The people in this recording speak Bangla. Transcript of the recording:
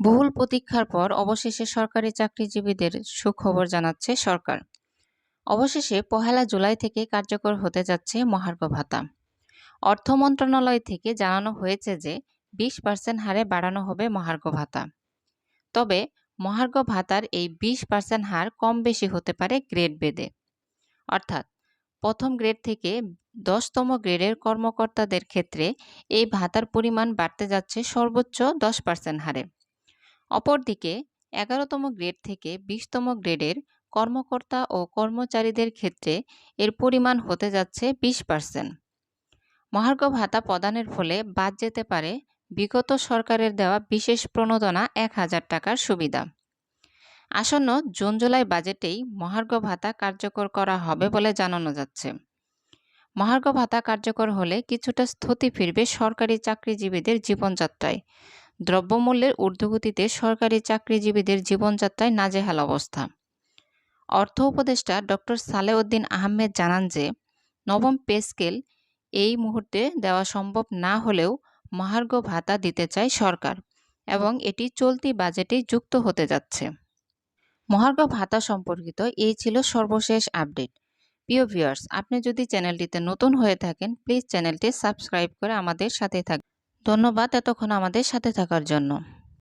বহুল প্রতীক্ষার পর অবশেষে সরকারি চাকরিজীবীদের সুখবর জানাচ্ছে সরকার। অবশেষে পহেলা জুলাই থেকে কার্যকর হতে যাচ্ছে মহার্ঘ ভাতা। অর্থ মন্ত্রণালয় থেকে জানানো হয়েছে যে বিশ পার্সেন্ট হারে বাড়ানো হবে মহার্ঘ ভাতা। তবে মহার্ঘ ভাতার এই বিশ পার্সেন্ট হার কম বেশি হতে পারে গ্রেড বেদে অর্থাৎ প্রথম গ্রেড থেকে দশতম গ্রেডের কর্মকর্তাদের ক্ষেত্রে এই ভাতার পরিমাণ বাড়তে যাচ্ছে সর্বোচ্চ দশ পার্সেন্ট হারে। অপরদিকে, এগারোতম গ্রেড থেকে বিশতম গ্রেডের কর্মকর্তা ও কর্মচারীদের ক্ষেত্রে এর পরিমাণ হতে যাচ্ছে বিশ পার্সেন্ট মহার্ঘ ভাতা প্রদানের ফলে বাদ যেতে পারে বিগত সরকারের দেওয়া বিশেষ প্রণোদনা এক হাজার টাকার সুবিধা। আসন্ন জুন জুলাই বাজেটেই মহার্ঘ ভাতা কার্যকর করা হবে বলে জানানো যাচ্ছে। মহার্ঘ ভাতা কার্যকর হলে কিছুটা স্থতি ফিরবে সরকারি চাকরিজীবীদের জীবনযাত্রায়। দ্রব্যমূল্যের ঊর্ধ্বগতিতে সরকারি চাকরিজীবীদের জীবনযাত্রায় নাজেহাল অবস্থা। অর্থ উপদেষ্টা ডক্টর সালেউদ্দিন আহমেদ জানান যে, নবম পে স্কেল এই মুহূর্তে দেওয়া সম্ভব না হলেও মহার্ঘ ভাতা দিতে চায় সরকার এবং এটি চলতি বাজেটে যুক্ত হতে যাচ্ছে। মহার্ঘ ভাতা সম্পর্কিত এই ছিল সর্বশেষ আপডেট। প্রিয় ভিউয়ার্স, আপনি যদি চ্যানেলটিতে নতুন হয়ে থাকেন, প্লিজ চ্যানেলটি সাবস্ক্রাইব করে আমাদের সাথে থাকবেন ধন্যবাদ এতক্ষণ আমাদের সাথে থাকার জন্য।